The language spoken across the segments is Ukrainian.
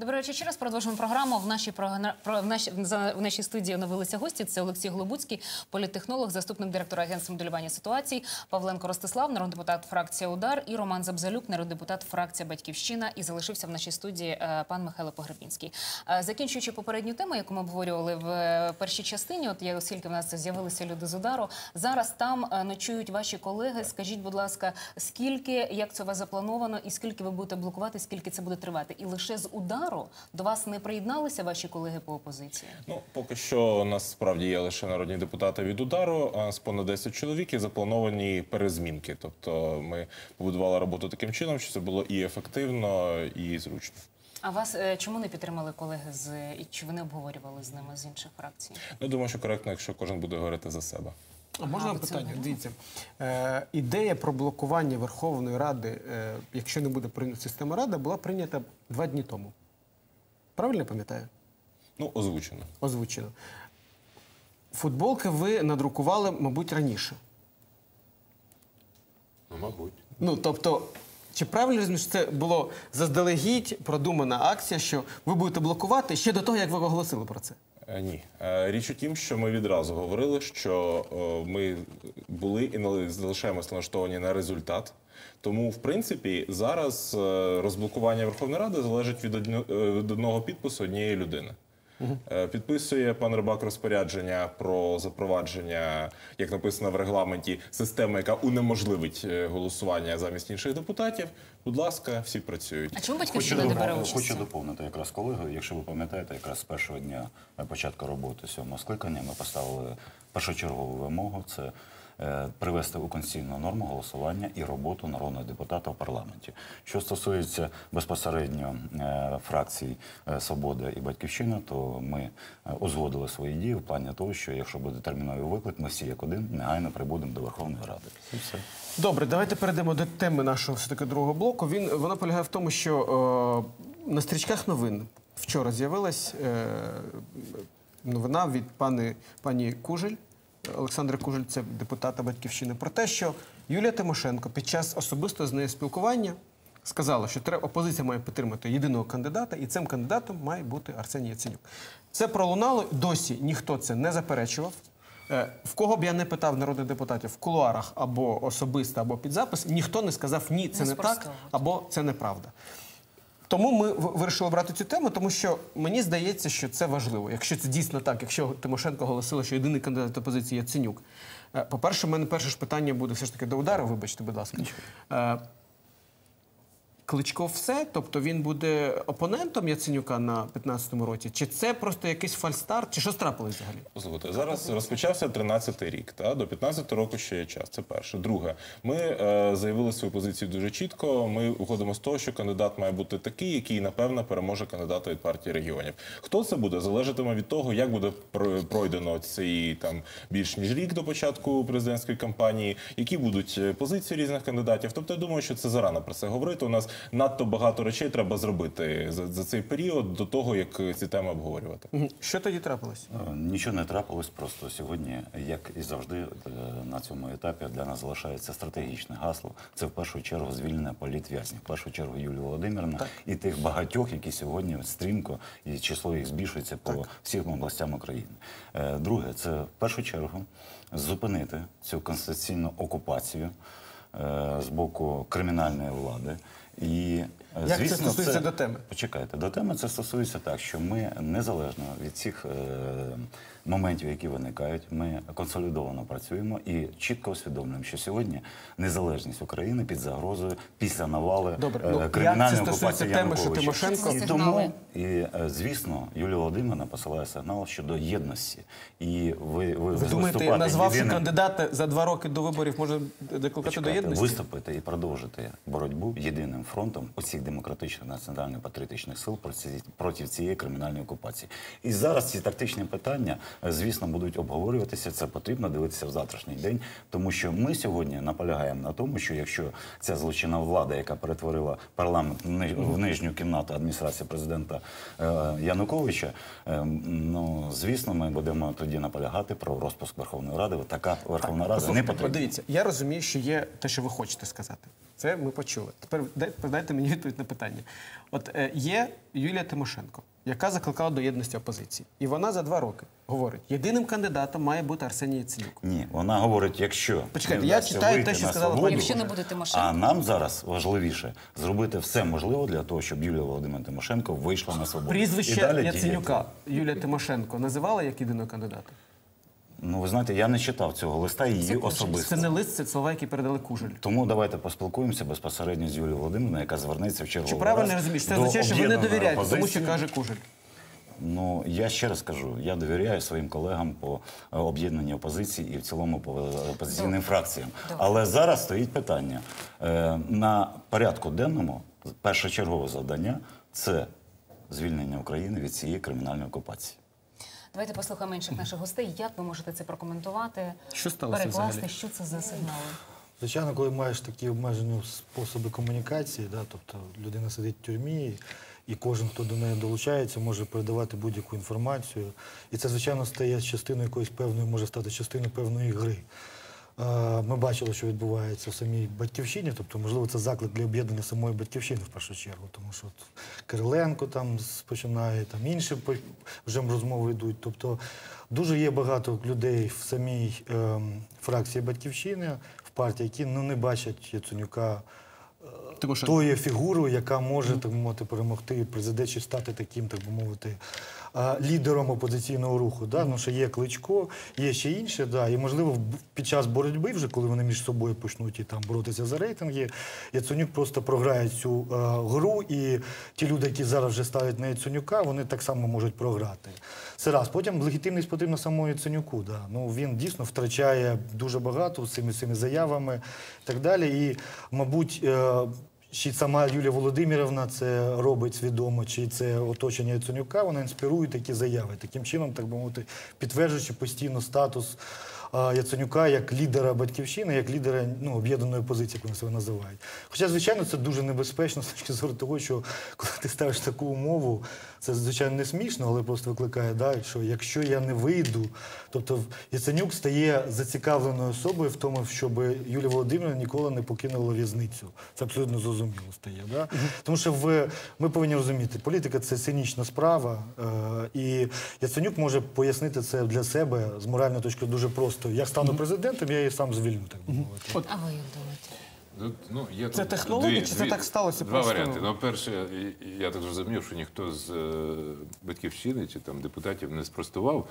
Добрий вечір. Ще раз продовжуємо програму. В нашій в нашій в нашій студії оновилися гості. Це Олексій Голобуцький, політтехнолог, заступник директора агентства моделювання ситуацій, Павленко Ростислав, народний депутат фракція Удар, і Роман Забзалюк, народний депутат фракція Батьківщина. І залишився в нашій студії е, пан Михайло Погребінський. Е, Закінчуючи попередню тему, яку ми обговорювали в е, першій частині, от є, оскільки в нас з'явилися люди з удару. Зараз там ночують ваші колеги. Скажіть, будь ласка, скільки як це у вас заплановано, і скільки ви будете блокувати, скільки це буде тривати? І лише з удару до вас не приєдналися ваші колеги по опозиції? Ну, поки що у нас справді є лише народні депутати від удару, а з понад 10 чоловік і заплановані перезмінки. Тобто ми побудували роботу таким чином, що це було і ефективно, і зручно. А вас е, чому не підтримали колеги з і чи ви не обговорювали з ними з інших фракцій? Ну, думаю, що коректно, якщо кожен буде говорити за себе. А можна А, питання? Дивіться, е, ідея про блокування Верховної Ради, е, якщо не буде прийнята система Рада, була прийнята два дні тому. Правильно пам'ятаю? Ну, озвучено. Озвучено. Футболки ви надрукували, мабуть, раніше. Ну, мабуть. Ну, тобто, чи правильно що це було заздалегідь продумана акція, що ви будете блокувати ще до того, як ви оголосили про це? Е, Ні, Е, річ у тім, що ми відразу говорили, що е, ми були і нали- залишаємось налаштовані на результат. Тому, в принципі, зараз е, розблокування Верховної Ради залежить від е, від одного підпису однієї людини. Е, Підписує пан Рибак розпорядження про запровадження, як написано в регламенті, системи, яка унеможливить голосування замість інших депутатів. Будь ласка, всі працюють. А чому Хочу, батьківщина не бере участь? хочу доповнити якраз колегу. Якщо ви пам'ятаєте, якраз з першого дня початку роботи сьомого скликання ми поставили першочергову вимогу це привести у конституційну норму голосування і роботу народного депутата в парламенті. Що стосується безпосередньо е, фракцій е, Свобода і Батьківщина, то ми е, узгодили свої дії в плані того, що якщо буде терміновий виклик, ми всі як один негайно прибудемо до Верховної Ради. І все. Добре, давайте перейдемо до теми нашого все-таки другого блоку. Він вона полягає в тому, що е, на стрічках новин вчора з'явилась е, новина від пани, пані Кужель. Олександра Кужель, це депутата батьківщини, про те, що Юлія Тимошенко під час особистого з нею спілкування сказала, що треба опозиція має підтримати єдиного кандидата, і цим кандидатом має бути Арсеній Яценюк. Це пролунало досі ніхто це не заперечував. Е, В кого б я не питав народних депутатів в кулуарах або особисто, або під запис, ніхто не сказав ні, це Не не, так, або це неправда. Тому ми вирішили брати цю тему, тому що мені здається, що це важливо. Якщо це дійсно так, якщо Тимошенко оголосила, що єдиний кандидат опозиції Яценюк. Е, По-перше, в мене перше ж питання буде все ж таки до удару, вибачте, будь ласка. Кличко все, тобто він буде опонентом Яценюка на 15-му році, чи це просто якийсь фальстарт, чи що трапилось взагалі? Послухайте, зараз розпочався 13-й рік. Та до 15-го року ще є час. Це перше. Друге, ми е, заявили свою позицію дуже чітко. Ми виходимо з того, що кандидат має бути такий, який напевно переможе кандидата від партії регіонів. Хто це буде, залежатиме від того, як буде про- пройдено цей там більш ніж рік до початку президентської кампанії, які будуть е, позиції різних кандидатів. Тобто, я думаю, що це зарано про це говорити. У нас надто багато речей треба зробити за, за цей період до того, як ці теми обговорювати. Що тоді трапилось? Е, Нічого не трапилось, просто сьогодні, як і завжди, е, на цьому етапі для нас залишається стратегічне гасло. Це в першу чергу звільнення політв'язнів, в першу чергу Юлії Володимирівна і тих багатьох, які сьогодні стрімко і число їх збільшується по всім областям України. Е, Друге, це в першу чергу зупинити цю конституційну окупацію е, з боку кримінальної влади. І е, Як це стосується до теми? Почекайте, до теми це стосується так, що ми незалежно від цих е, моментів, які виникають, ми консолідовано працюємо і чітко усвідомлюємо, що сьогодні незалежність України під загрозою після навали Добре, е, ну, як кримінальної це окупації теми, що Януковича. Тимошенко- І тому і е, звісно, Юлія Володимирівна посилає сигнал щодо єдності. І ви, ви, Ви думаєте, назвавши єдиним- кандидата за два роки до виборів, може декликати до єдності? виступити і продовжити боротьбу єдиним фронтом усіх демократичних національно-патріотичних сил проти, цієї кримінальної окупації. І зараз ці тактичні питання, е, звісно, будуть обговорюватися. Це потрібно дивитися в завтрашній день, тому що ми сьогодні наполягаємо на тому, що якщо ця злочинна влада, яка перетворила парламент в нижню кімнату адміністрації президента е, Януковича, е, ну звісно, ми будемо тоді наполягати про розпуск Верховної Ради. Така Верховна Рада не потрібна. Подивіться, я розумію, що є те, що ви хочете сказати. Це ми почули. Тепер дайте мені відповідь на питання. От е, є Юлія Тимошенко, яка закликала до єдності опозиції. І вона за два роки говорить: єдиним кандидатом має бути Арсеній Яценюк. Ні, вона говорить, якщо Почекайте, я читаю те, що сказала свободу, пані Якщо не буде Тимошенко. А нам зараз важливіше зробити все можливе для того, щоб Юлія Володимирівна Тимошенко вийшла на свободу. Прізвище Яценюка. Юлія Тимошенко називала як єдиного кандидата. Ну ви знаєте, я не читав цього листа її Це особисто. Це не лист, це слова, які передали Кужель. Тому давайте поспілкуємося безпосередньо з Юлією Володимирівною, яка звернеться в черговий Чи правильно раз розумієш? Це означає, що ви не об'єднаної довіряєте, тому що каже Кужель. Ну я ще раз кажу, я довіряю своїм колегам по е, об'єднаній опозиції і в цілому по е, опозиційним фракціям. Але зараз стоїть питання Е, на порядку денному. Першочергове завдання це звільнення України від цієї кримінальної окупації. Давайте послухаємо інших наших гостей. Як ви можете це прокоментувати? Що сталося Перекласти, взагалі? що це за сигнали? Звичайно, коли маєш такі обмежені способи комунікації, да, тобто людина сидить в тюрмі, і кожен, хто до неї долучається, може передавати будь-яку інформацію. І це, звичайно, стає частиною якоїсь певної, може стати частиною певної гри. Е, Ми бачили, що відбувається в самій батьківщині, тобто, можливо, це заклик для об'єднання самої батьківщини в першу чергу, тому що Кириленко там починає, там інші вже розмови йдуть. Тобто дуже є багато людей в самій ем, фракції батьківщини, в партії, які ну, не бачать Яценюка Тимошенко. тою фігурою, яка може так мовити перемогти президент чи стати таким, так би мовити, лідером опозиційного руху. Да? Ну, що є кличко, є ще інше, да. і можливо, під час боротьби, вже коли вони між собою почнуть і там боротися за рейтинги, Яценюк просто програє цю гру, і ті люди, які зараз вже ставлять на Яценюка, вони так само можуть програти. Це раз. Потім легітимність потрібна самому Яценюку. Да. Ну, він дійсно втрачає дуже багато цими, цими заявами і так далі. І, мабуть, е, чи сама Юлія Володимирівна це робить свідомо, чи це оточення Яценюка, вона інспірує такі заяви. Таким чином, так би мовити, підтверджуючи постійно статус Яценюка як лідера батьківщини, як лідера ну, об'єднаної позиції, як вони себе називають. Хоча, звичайно, це дуже небезпечно з точки зору того, що коли ти ставиш таку умову, це звичайно не смішно, але просто викликає, да, що якщо я не вийду, тобто Яценюк стає зацікавленою особою в тому, щоб Юлія Володимирівна ніколи не покинула в'язницю. Це абсолютно зрозуміло стає. Да? Тому що в, ми повинні розуміти, політика це цинічна справа, е, і Яценюк може пояснити це для себе з моральної точки дуже просто. Я стану президентом, я її сам звільню, так би мовити. А ви як думаєте? Ну, ну, є Це тут технологія, чи це так сталося Два просто? варіанти. Ну, перше, і- я так зрозумів, що ніхто з е, батьківщини чи там депутатів не спростував,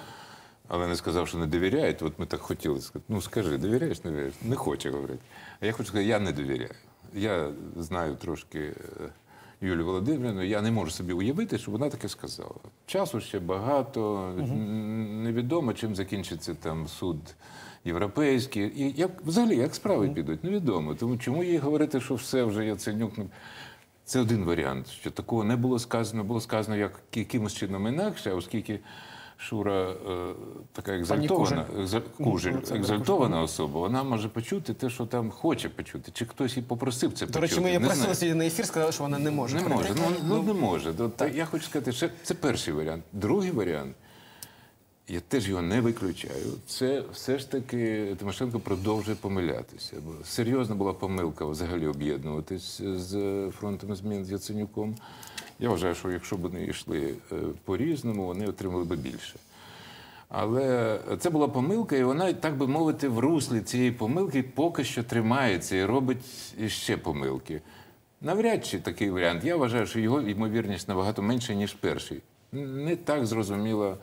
але не сказав, що не довіряють. От ми так хотіли сказати. Ну скажи, довіряєш, не довіряєш? Не хоче говорити. А я хочу сказати, я не довіряю. Я знаю трошки е, Юлію Володимирівну, я не можу собі уявити, що вона таке сказала. Часу ще багато, невідомо, чим закінчиться там суд європейський. І як взагалі як справи підуть, невідомо. Тому чому їй говорити, що все вже Яценюк. ну, Це один варіант, що такого не було сказано, було сказано як якимось чином інакше, оскільки Шура е, така екзальтована, екзаль- Кужель, екзальтована особа, вона може почути те, що там хоче почути, чи хтось її попросив це До почути. речі, ми її просили сьогодні на ефір, сказали, що вона не може. Не може, ну, ну не може. Я хочу сказати, що це перший варіант. Другий варіант, я теж його не виключаю. Це все ж таки Тимошенко продовжує помилятися. Бо серйозна була помилка взагалі об'єднуватись з фронтом змін з Яценюком. Я вважаю, що якщо б вони йшли е, по-різному, вони отримали б більше. Але це була помилка, і вона, так би мовити, в руслі цієї помилки поки що тримається і робить іще помилки. Навряд чи такий варіант. Я вважаю, що його ймовірність набагато менша, ніж перший. Не так зрозуміла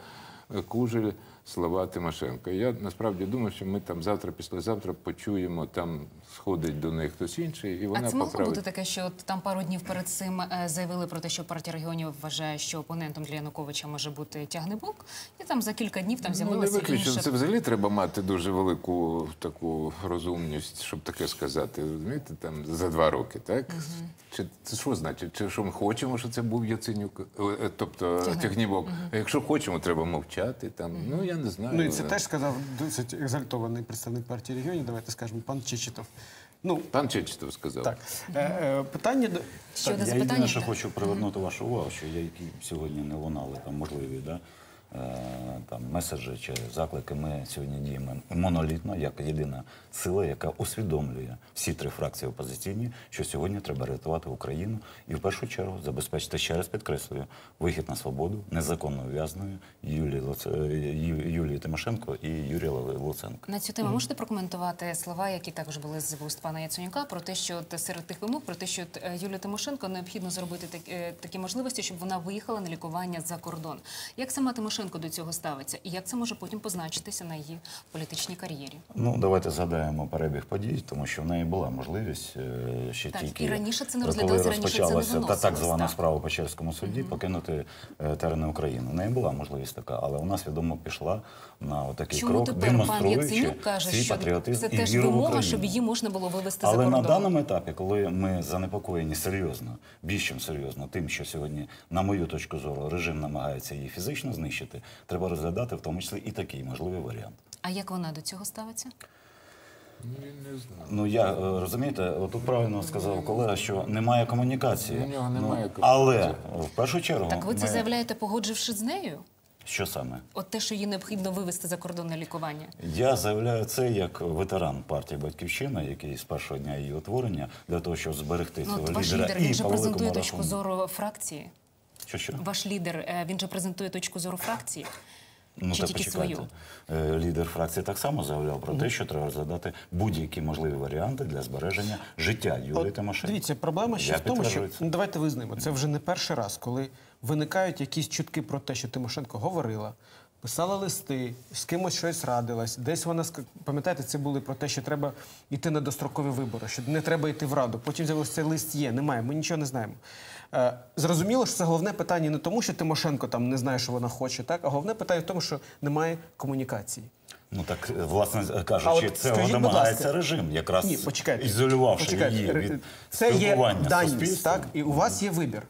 е, Кужель слова Тимошенко. Я насправді думаю, що ми там завтра, післязавтра почуємо, там сходить до неї хтось інший, і вона а це могло поправить. бути таке, що от там пару днів перед цим е, заявили про те, що партія регіонів вважає, що опонентом для Януковича може бути тягнебок, і там за кілька днів там Ну, не з'явилося виключно. інше. Це взагалі треба мати дуже велику таку розумність, щоб таке сказати. Розумієте, там за два роки, так? Чи це що значить? Чи що ми хочемо, що це був Яценюк? Е, е, Тобто Тягнебок. Якщо хочемо, треба мовчати. Там. Ну я не знаю. Ну і це теж сказав досить екзальтований представник партії регіонів. Давайте скажемо, пан Чечетов. Ну Пан Чечетов сказав. так е, е, питання до Щодо Я єдине, що так. хочу привернути вашу увагу, що я які сьогодні не лунали там можливі да, там меседжі чи заклики. Ми сьогодні діємо монолітно, як єдина сила, яка усвідомлює всі три фракції опозиційні, що сьогодні треба рятувати Україну і в першу чергу забезпечити ще раз підкреслюю вихід на свободу незаконно ув'язною Юлії Луц... е, Юлії Тимошенко і Юрія Луценка. На цю тему можете прокоментувати слова, які також були з вуст пана Яценюка, про те, що серед тих вимог, про те, що е, Юлію Тимошенко необхідно зробити е, такі можливості, щоб вона виїхала на лікування за кордон. Як сама Тимошенко до цього ставиться, і як це може потім позначитися на її політичній кар'єрі? Ну, давайте згадаємо перебіг подій, тому що в неї була можливість е, ще Так, тільки і раніше це не розглядалося, раніше це не та так звана так. справа по Чеському суді покинути е, терени України. В неї була можливість така, але вона свідомо пішла на отакий Чому крок, тепер демонструючи каже, свій що патріотизм це і теж віру в вимога, Україну. щоб її можна було вивезти за Але на даному етапі, коли ми занепокоєні серйозно, більш чим серйозно, тим, що сьогодні, на мою точку зору, режим намагається її фізично знищити, треба розглядати в тому числі і такий можливий варіант. А як вона до цього ставиться? Ну, я не знаю. Ну я е, розумієте, отут правильно сказав колега, що немає комунікації. У нього немає ну, комунікації. але в першу чергу, Так ви це ми- заявляєте, погоджившись з нею? що саме? От те, що її необхідно вивезти за кордон на лікування. Я заявляю це як ветеран партії Батьківщина, який з першого дня її утворення для того, щоб зберегти Ну, цього лідера лідер, і він же презентує точку зору фракції. Що що? Ваш лідер, е, він же презентує точку зору фракції. Ну Чи та тільки почекайте. свою? Е, Лідер фракції так само заявляв про те, що треба розглядати будь-які можливі варіанти для збереження життя Юлії Тимошенко. Дивіться, проблема ще Я в тому, що ну, давайте визнаємо, це вже не перший раз, коли виникають якісь чутки про те, що Тимошенко говорила, писала листи, з кимось щось радилась. Десь вона ска- пам'ятаєте, це були про те, що треба йти на дострокові вибори, що не треба йти в раду. Потім з'явилося цей лист є, немає. Ми нічого не знаємо. Е, зрозуміло, що це головне питання не тому, що Тимошенко там не знає, що вона хоче, так а головне питання в тому, що немає комунікації. Ну так, е, власне кажучи, от скажіть, будь домагається ласка- режим, якраз Ні, почекайте. ізолювавши Почекайте. її від це є спілкування з даність, так? І у вас є вибір.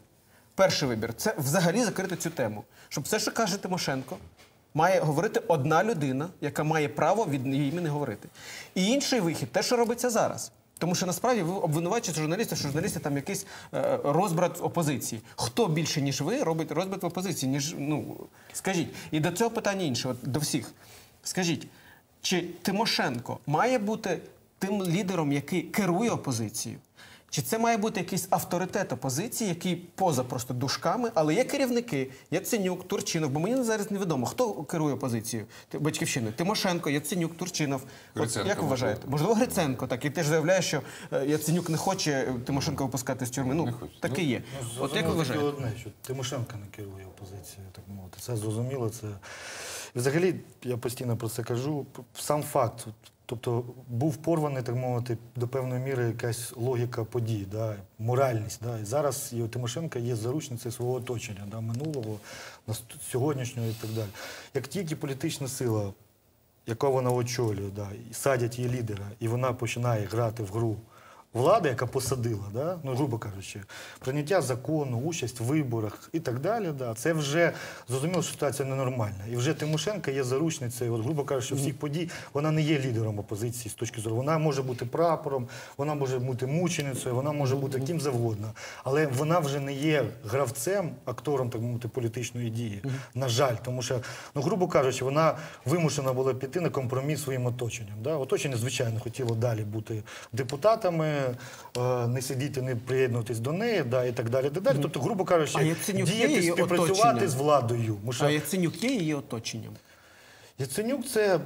Перший вибір це взагалі закрити цю тему. Щоб все, що каже Тимошенко, має говорити одна людина, яка має право від її імені говорити. І інший вихід те, що робиться зараз. Тому що насправді ви обвинувачуєте журналістів, що журналісти там якийсь е, розбрат опозиції. Хто більше, ніж ви, робить розбрат в опозиції? Ніж, ну, скажіть. І до цього питання інше, от, до всіх. Скажіть, чи Тимошенко має бути тим лідером, який керує опозицією? Чи це має бути якийсь авторитет опозиції, який поза просто дужками, але є керівники, Яценюк, Турчинов, бо мені зараз невідомо, хто керує опозицією Ти- батьківщиною. Тимошенко, Яценюк, Турчинов. От як ви вважаєте? Можливо, Гриценко, так і теж заявляє, що е, Яценюк не хоче е, Тимошенко випускати з тюрми. Ну, хоче. таке є. Ну, От як ви вважаєте? одне, що Тимошенко не керує опозицією, так мовити. Це зрозуміло. Це взагалі я постійно про це кажу. Сам факт. Тобто був порваний, так мовити, до певної міри якась логіка подій, да, моральність. Да. І зараз і Тимошенка є заручницею свого оточення, да, минулого, сьогоднішнього і так далі. Як тільки політична сила, яка вона очолює, да, і садять її лідера, і вона починає грати в гру влади, яка посадила, да, ну, грубо кажучи, прийняття закону, участь в виборах і так далі, да, це вже зрозуміло, що ситуація ненормальна. І вже Тимошенко є заручницею, от, грубо кажучи, всіх подій, вона не є лідером опозиції з точки зору. Вона може бути прапором, вона може бути мученицею, вона може бути ким завгодно. Але вона вже не є гравцем, актором, так мовити, політичної дії. На жаль, тому що, ну, грубо кажучи, вона вимушена була піти на компроміс своїм оточенням. Да? Оточення, звичайно, хотіло далі бути депутатами, е, не сидіти, не приєднуватись до неї, да, і так далі. Так далі. Тобто, грубо кажучи, діяти, співпрацювати оточенням? з владою. Що А Яценюк є її оточенням? Яценюк це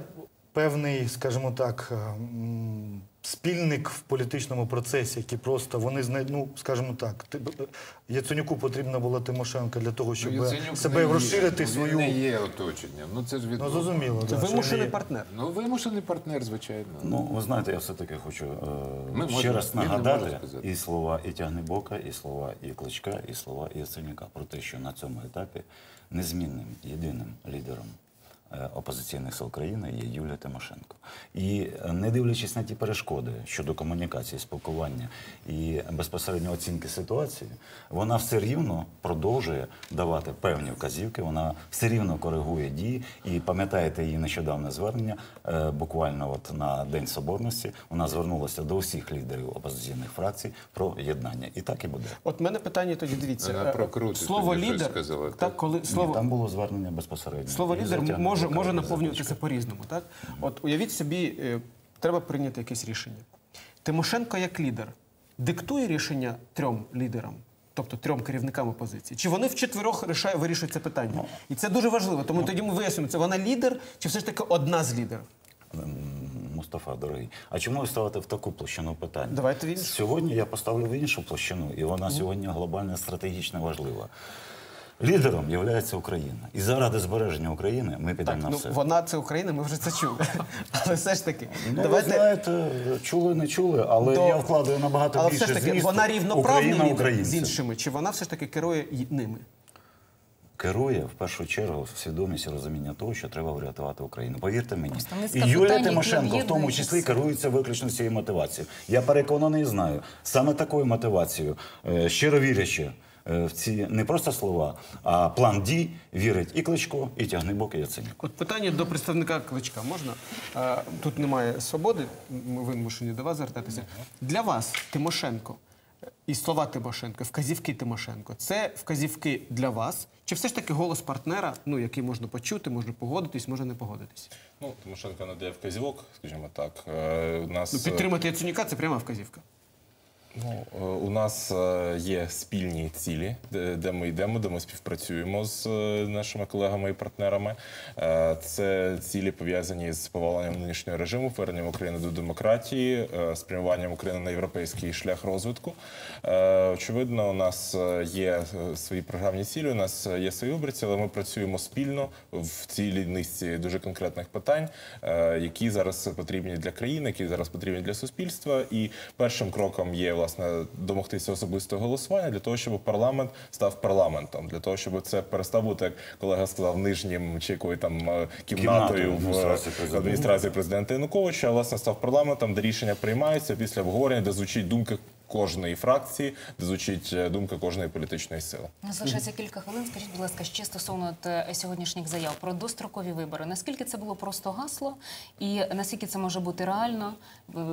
певний, скажімо так, е, м, спільник в політичному процесі, який просто вони знай... ну, скажімо так, ти- Яценюку потрібна була Тимошенко для того, щоб Ну, Яценюк себе не є. розширити Він свою. не є оточенням. Ну це ж від Ну зрозуміло. Це да, вимушений не партнер. Ну вимушений партнер, звичайно. Ну, ви знаєте, я все-таки хочу е, Ми ще можемо, раз нагадати і слова і Тягнебока, і слова і Кличка, і слова і Яценюка про те, що на цьому етапі незмінним єдиним лідером опозиційних сил країни є Юлія Тимошенко. І е, не дивлячись на ті перешкоди щодо комунікації, спілкування і безпосередньо оцінки ситуації, вона все рівно продовжує давати певні вказівки. Вона все рівно коригує дії. І пам'ятаєте її нещодавне звернення, е, буквально от на День Соборності, вона звернулася до всіх лідерів опозиційних фракцій про єднання. І так і буде. От мене питання тоді дивіться. Вона е, про слово лідер, сказала, так, так? коли Ні, слово там було звернення безпосередньо. Слово лідер затягнуто може, може наповнюватися по-різному. Так? От уявіть собі, е, треба прийняти якесь рішення. Тимошенко як лідер диктує рішення трьом лідерам, тобто трьом керівникам опозиції. Чи вони вчетверох рішає, вирішують це питання? І це дуже важливо. Тому тоді ми вияснимо, це вона лідер, чи все ж таки одна з лідерів. Мустафа, дорогий, а чому ви ставите в таку площину питання? Давайте в іншу. Сьогодні я поставлю в іншу площину, і вона сьогодні глобально стратегічно важлива. Лідером є Україна. І заради збереження України ми підемо Так, на ну все. вона це Україна, ми вже це чули. Але все ж таки, Ну, давайте. ви знаєте, чули, не чули, але До- я вкладаю набагато Але більше все ж таки, змісту. вона рівноправний Україна з іншими, чи вона все ж таки керує ними? Керує в першу чергу свідомість і розуміння того, що треба врятувати Україну. Повірте мені. І Юлія Тимошенко в тому числі керується виключно цією мотивацією. Я переконаний і знаю. Саме такою мотивацією, е, щиро вірячи в ці не просто слова, а план дій вірить і Кличко, і Тягнибок, і Яценюк. От питання до представника кличка можна? Е, Тут немає свободи, ми вимушені до вас звертатися. Для вас Тимошенко е, і слова Тимошенко, вказівки Тимошенко це вказівки для вас? Чи все ж таки голос партнера, ну який можна почути, можна погодитись, може не погодитись? Ну, Тимошенко надає вказівок, скажімо так. Е, У нас Ну, підтримати Яценюка це пряма вказівка. Ну, е, у нас е, є спільні цілі, де, ми йдемо, де ми співпрацюємо з е, нашими колегами і партнерами. Це цілі пов'язані з поваленням нинішнього режиму, поверненням України до демократії, спрямуванням України на європейський шлях розвитку. Очевидно, у нас є свої програмні цілі, у нас є свої виборці, але ми працюємо спільно в цілій низці дуже конкретних питань, які зараз потрібні для країни, які зараз потрібні для суспільства. І першим кроком є власне домогтися особистого голосування для того, щоб парламент став парламентом, для того, щоб це перестав бути, як колега сказав, нижнім чи якою там е, кімнатою в адміністрації е, президента. адміністрації президента Януковича, а власне став парламентом, де рішення приймаються після обговорення, де звучить думка кожної фракції, де звучить е, думка кожної політичної сили. Залишається кілька хвилин. Скажіть, будь ласка, ще стосовно е, сьогоднішніх заяв про дострокові вибори. Наскільки це було просто гасло, і наскільки це може бути реально?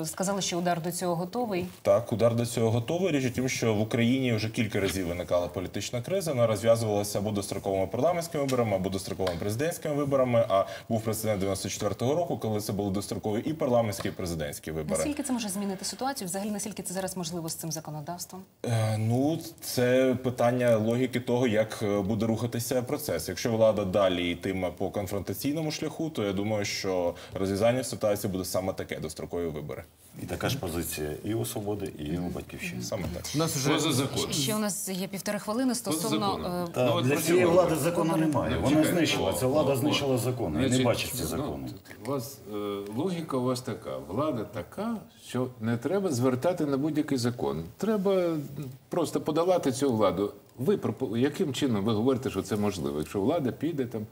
Сказали, що удар до цього готовий. Так, удар до цього готовий. Річ у тім, що в Україні вже кілька разів виникала політична криза. Вона розв'язувалася або достроковими парламентськими виборами, або достроковими президентськими виборами. А був прецедент 94-го року, коли це були дострокові і парламентські, і президентські вибори. Наскільки це може змінити ситуацію? Взагалі, наскільки це зараз можливо з цим законодавством? Е, Ну, це питання логіки того, як е, буде рухатися процес. Якщо влада далі йтиме по конфронтаційному шляху, то я думаю, що розв'язання ситуації буде саме таке дострокові вибори. І така ж позиція і у свободи, і у батьківщини. Саме так. У нас вже Поза законом. Ще у нас є півтори хвилини стосовно е, Та, Ну, для цієї влади закону немає. Ну, Вона знищила. Ця влада знищила закони. Я не бачив ці ну, закони. У вас е, логіка у вас така. Влада така, що не треба звертати на будь-який закон. Треба просто подолати цю владу. Ви яким чином ви говорите, що це можливо? Якщо влада піде там.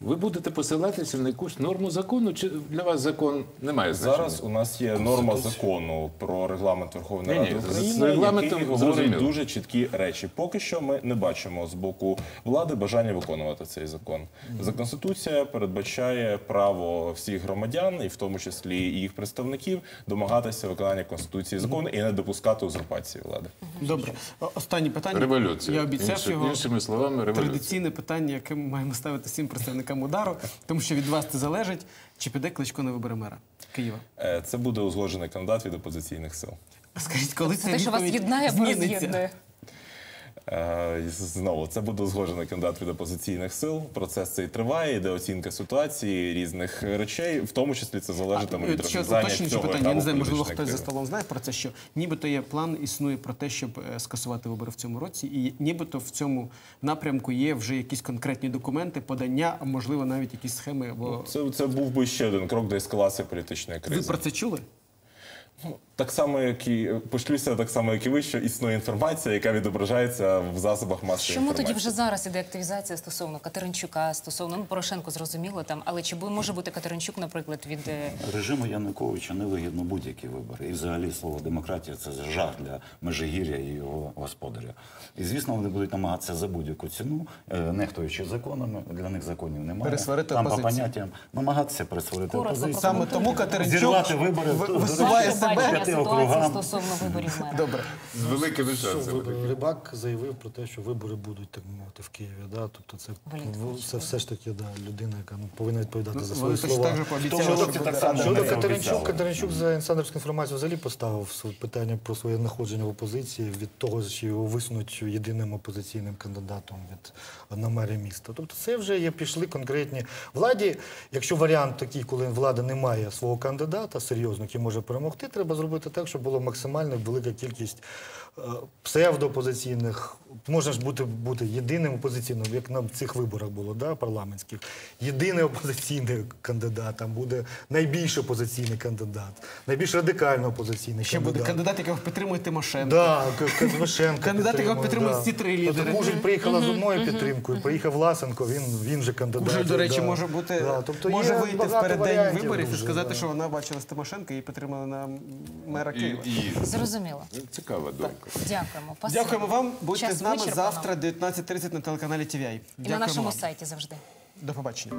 Ви будете посилатися на якусь норму закону, чи для вас закон не має значення? Зараз у нас є норма закону про регламент Верховної Ради з- з України, регламентом який говорить зрозуміло. дуже чіткі речі. Поки що ми не бачимо з боку влади бажання виконувати цей закон. За конституція передбачає право всіх громадян, і в тому числі і їх представників, домагатися виконання конституції закону і не допускати узурпації влади. добре. О- Останнє питання. Революція. Я обіцяв його. іншими словами, революція. Традиційне питання, яке ми маємо ставити всім представникам удару, тому що від вас це залежить, чи піде кличко на вибори мера Києва. Е, Це буде узгоджений кандидат від опозиційних сил. Скажіть, коли це те, що вас відповідь єднає зміниться? Е, Знову це буде узгоджений кандидат від опозиційних сил. Процес цей триває, йде оцінка ситуації різних речей, в тому числі це залежатиме від Ще розв'язання цього питання. Я не знаю, можливо, хтось за столом знає про це, що нібито є план, існує про те, щоб е, скасувати вибори в цьому році, і нібито в цьому напрямку є вже якісь конкретні документи, подання, а можливо навіть якісь схеми. Або Це, це був би ще один крок до ескалації політичної кризи. ви про це чули? Так само, як і пошлюся, так само, як і ви, що існує інформація, яка відображається в засобах масової Чому інформації. тоді вже зараз іде активізація стосовно Катеринчука, стосовно ну Порошенко, зрозуміло там, але чи може бути Катеринчук, наприклад, від е, Режиму Януковича невигідно будь-які вибори. І взагалі слово демократія це жах для Межигір'я і його господаря. І звісно, вони будуть намагатися за будь-яку ціну, е, нехтуючи законами, для них законів немає. Пересварити Там по поняттям намагатися пересварити Коротко опозицію. Саме тому Катеринчук вибори в- в- висуває себе. Округам. стосовно виборів мера? Добре. З великими Що шансами. Рибак заявив про те, що вибори будуть так мовити в Києві. Да? Тобто це, це все ж таки да, людина, яка ну, повинна відповідати за свої слова. Щодо- Катеринчук. Катеринчук за інсайдерську інформацію взагалі поставив питання про своє знаходження в опозиції від того, що його висунуть єдиним опозиційним кандидатом від на мері міста. Тобто це вже є пішли конкретні владі. Якщо варіант такий, коли влада не має свого кандидата серйозно, який може перемогти, треба зробити так, щоб було максимально велика кількість псевдоопозиційних. Можна ж бути, бути єдиним опозиційним, як на цих виборах було, да, парламентських. Єдиний опозиційний кандидат, там буде найбільш опозиційний кандидат, найбільш радикально опозиційний Ще буде кандидат. кандидат, якого підтримує Тимошенко. Да, Кадвишенко. Кандидат, якого підтримує, підтримують всі три лідери. Кужель приїхала з одною підтримкою, приїхав Власенко, він, він же кандидат. Кужель, до речі, да. може бути Да, тобто може вийти в переддень виборів і сказати, да. що вона бачила з Тимошенко і підтримала на мера Києва. і Зрозуміло. цікава думка. Дякуємо. Спасибі. Дякуємо вам. Будьте Час з нами вичерпано. завтра, 19.30 на телеканалі TVI. і на нашому сайті завжди. До побачення.